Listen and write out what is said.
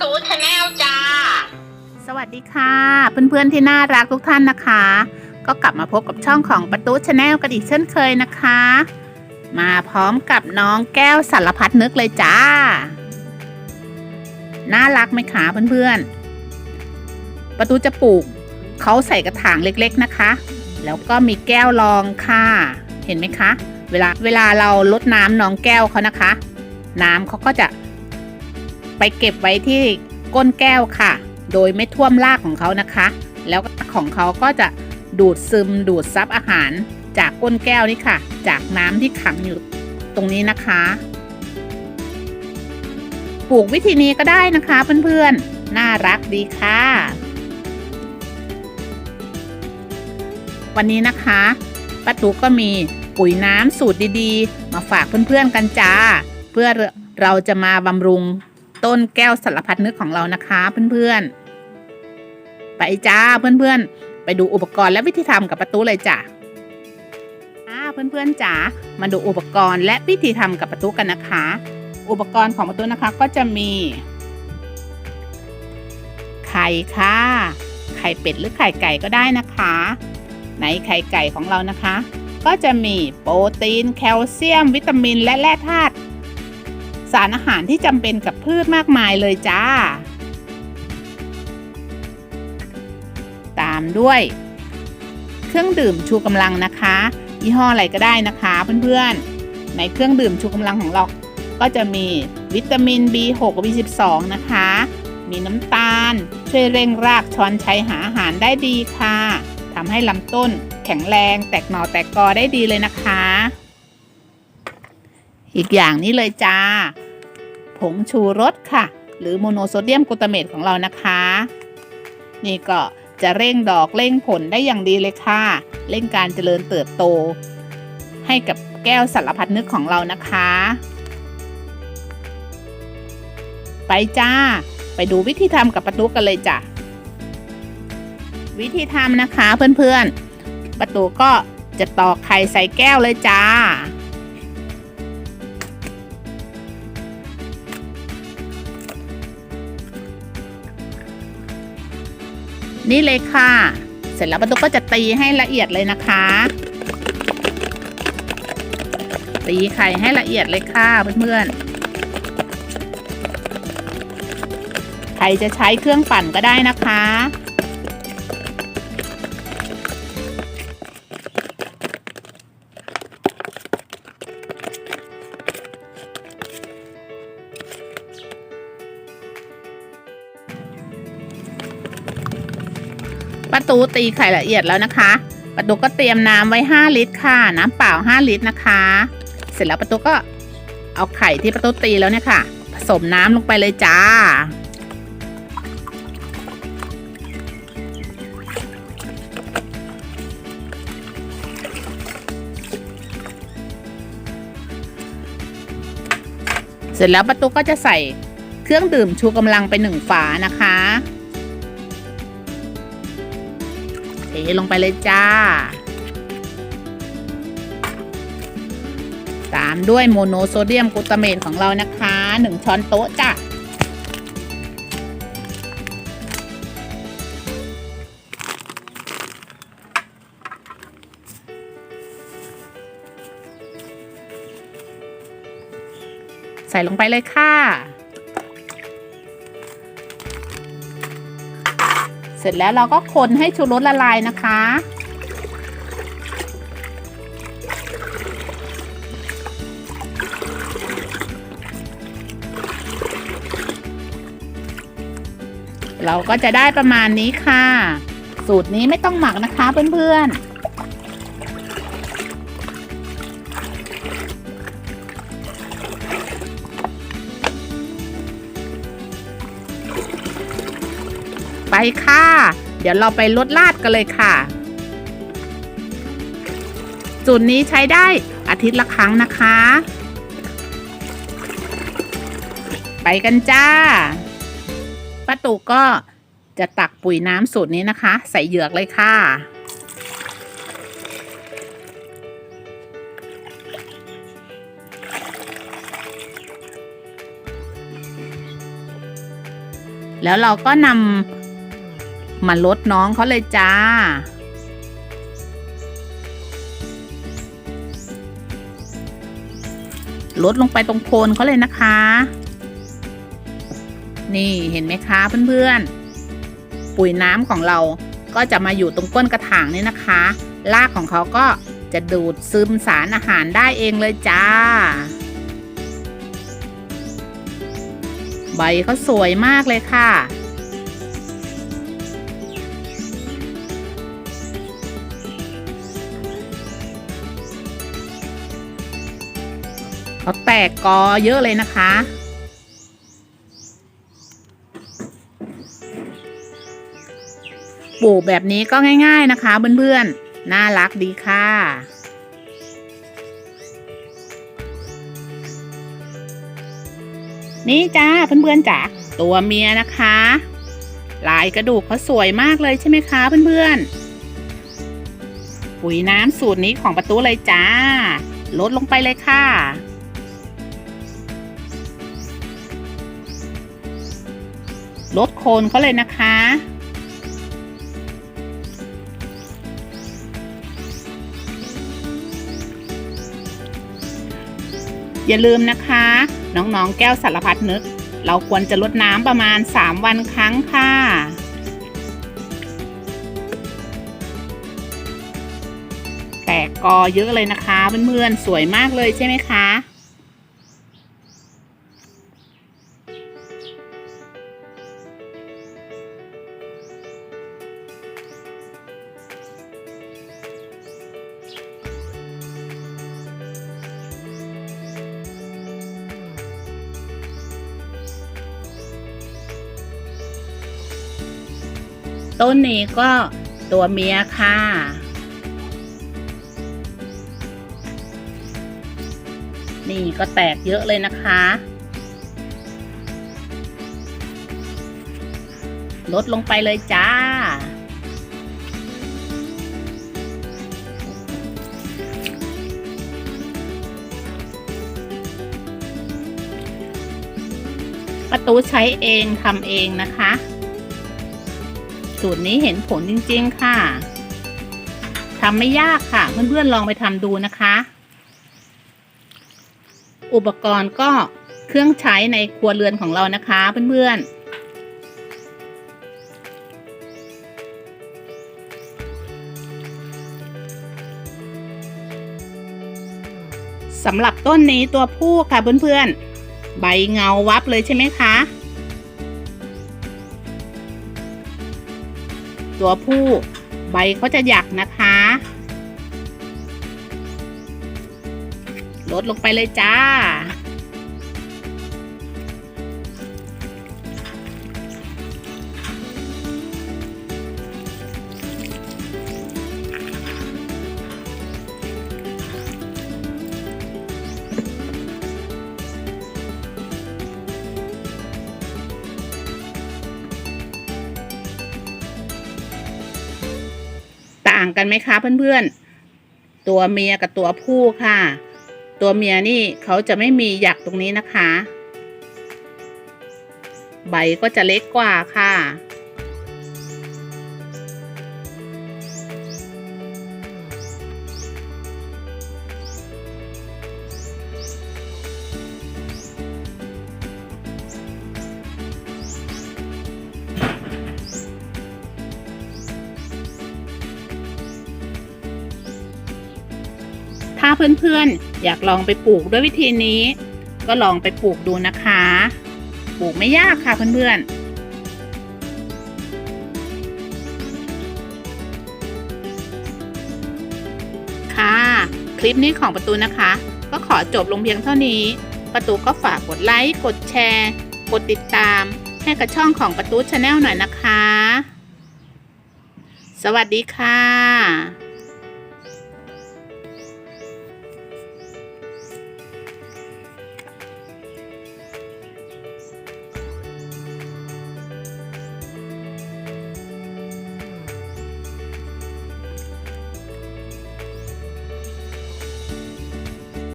ตูชาแนลจ้า สวัสดีค่ะ เพื่อนๆที่น่ารักทุกท่านนะคะ ก็กลับมาพบกับช่องของประตูชาแนลกันอีกเช่นเคยนะคะ มาพร้อมกับน้องแก้วสารพัดนึกเลยจ้า น่ารักไหมคะเพื่อนๆ ประตูจะปลูกเขาใส่กระถางเล็กๆนะคะ แล้วก็มีแก้วรองค่ะ เห็นไหมคะ เวลาเวลาเราลดน้ำน้องแก้วเขานะคะ น้ำเขาก็จะ ไปเก็บไว้ที่ก้นแก้วค่ะ โดยไม่ท่วมรากของเขานะคะ แล้วของเขาก็จะดูดซึมดูดซับอาหารจากก้นแก้วนี่ค่ะ จากน้ำที่ขังอยู่ตรงนี้นะคะ ปลูกวิธีนี้ก็ได้นะคะเพื่อนๆ น่ารักดีค่ะ วันนี้นะคะป้าตุ๊กก็มีปุ๋ยน้ำสูตรดีๆ มาฝากเพื่อนๆกันจ้า เพื่อเราจะมาบำรุง ต้นแก้วสารพัดนึกของเรานะคะเพื่อนๆ ไปจ้าเพื่อนๆ ไปดูอุปกรณ์และวิธีทำกับประตูเลยจ้ะอ่าเพื่อนๆจ๋ามาดูอุปกรณ์และวิธีทำกับประตูกันนะคะ อุปกรณ์ของประตูนะคะก็จะมี ไข่ค่ะ ไข่เป็ดหรือไข่ไก่ก็ได้นะคะ ในไข่ไก่ของเรานะคะ ก็จะมีโปรตีนแคลเซียม วิตามินและแร่ธาตุารอาหารที่จำเป็นกับพืชมากมายเลยจ้า ตามด้วย เครื่องดื่มชูกำลังนะคะ ยี่ห้ออะไรก็ได้นะคะเพื่อนๆ ในเครื่องดื่มชูกำลังของเราก็จะมีวิตามิน B6 กับ B12 นะคะ มีน้ำตาล ช่วยเร่งรากช้อนชัยหาอาหารได้ดีค่ะทำให้ลำต้นแข็งแรงแตกหน่อแตกกอได้ดีเลยนะคะ อีกอย่างนี้เลยจ้า ผงชูรสค่ะ หรือโมโนโซเดียมกลูตาเมตของเรานะคะ นี่ก็จะเร่งดอกเร่งผลได้อย่างดีเลยค่ะ เร่งการเจริญเติบโต ให้กับแก้วสารพัดนึกของเรานะคะ ไปจ้า ไปดูวิธีทำกับประตูกันเลยจ้ะ วิธีทำนะคะเพื่อนๆ ประตูก็จะตอกไข่ใส่แก้วเลยจ้า นี่เลยค่ะ เสร็จแล้วประตูก็จะตีให้ละเอียดเลยนะคะ ตีไข่ให้ละเอียดเลยค่ะเพื่อนๆ ใครจะใช้เครื่องปั่นก็ได้นะคะ ตูตีไข่ละเอียดแล้วนะคะประตูก็เตรียมน้ำไว้ 5 ลิตรค่ะ น้ำเปล่า 5 ลิตรนะคะ เสร็จแล้วประตูก็เอาไข่ที่ประตูตีแล้วเนี่ยค่ะ ผสมน้ำลงไปเลยจ้า เสร็จแล้วประตูก็จะใส่เครื่องดื่มชูกำลังไปหนึ่งฝานะคะ ลงไปเลยจ้า ตามด้วยโมโนโซเดียมกลูตาเมตของเรานะคะ1ช้อนโต๊ะจ้ะใส่ลงไปเลยค่ะ ร็จแล้วเราก็คนให้ชูรสละลายนะคะ เราก็จะได้ประมาณนี้ค่ะ สูตรนี้ไม่ต้องหมักนะคะเพื่อนๆ ไปค่ะ เดี๋ยวเราไปลดลาดกันเลยค่ะสูตรนี้ใช้ได้อาทิตย์ละครั้งนะคะ ไปกันจ้าป้าตู่ก็จะตักปุ๋ยน้ำสูตรนี้นะคะ ใส่เหยือกเลยค่ะ แล้วเราก็นำ มาลดน้องเขาเลยจ้า ลดลงไปตรงโคนเขาเลยนะคะ นี่เห็นไหมคะเพื่อนๆ ปุ๋ยน้ำของเราก็จะมาอยู่ตรงก้นกระถางนี่นะคะ รากของเขาก็จะดูดซึมสารอาหารได้เองเลยจ้า ใบเขาสวยมากเลยค่ะ เขาแตกกอเยอะเลยนะคะ ปลูกแบบนี้ก็ง่าย ๆนะคะเพื่อนๆ น่ารักดีค่ะนี่จ้าเพื่อนๆจ๋าตัวเมียนะคะ ลายกระดูกเขาสวยมากเลยใช่ไหมคะเพื่อนๆปุ๋ยน้ำสูตรนี้ของประตูเลยจ้า ลดลงไปเลยค่ะ ลดโคนเขาเลยนะคะ อย่าลืมนะคะ น้องๆ แก้วสารพัดนึก เราควรจะลดน้ำประมาณ 3 วันครั้งค่ะแตกกอเยอะเลยนะคะเพื่อนๆสวยมากเลยใช่ไหมคะ ต้นนี้ก็ตัวเมียค่ะ นี่ก็แตกเยอะเลยนะคะ ลดลงไปเลยจ้า ประตูใช้เองทำเองนะคะ สูตรนี้เห็นผลจริงๆค่ะทำไม่ยากค่ะ เพื่อนๆลองไปทำดูนะคะ อุปกรณ์ก็เครื่องใช้ในครัวเรือนของเรานะคะ เพื่อนๆสำหรับต้นนี้ตัวผู้ค่ะเพื่อนๆ ใบเงาวับเลยใช่ไหมคะ ตัวผู้ใบเขาจะหยักนะคะลดลงไปเลยจ้า ต่างกันไหมคะเพื่อนๆ ตัวเมียกับตัวผู้ค่ะ ตัวเมียนี่เขาจะไม่มีหยักตรงนี้นะคะ ใบก็จะเล็กกว่าค่ะ ถ้าเพื่อนๆ อยากลองไปปลูกด้วยวิธีนี้ ก็ลองไปปลูกดูนะคะ ปลูกไม่ยากค่ะเพื่อนๆค่ะ คลิปนี้ของประตูนะคะ ก็ขอจบลงเพียงเท่านี้ ประตูก็ฝากกดไลค์ กดแชร์ กดติดตาม ให้กับช่องของประตูชาแนลหน่อยนะคะ สวัสดีค่ะ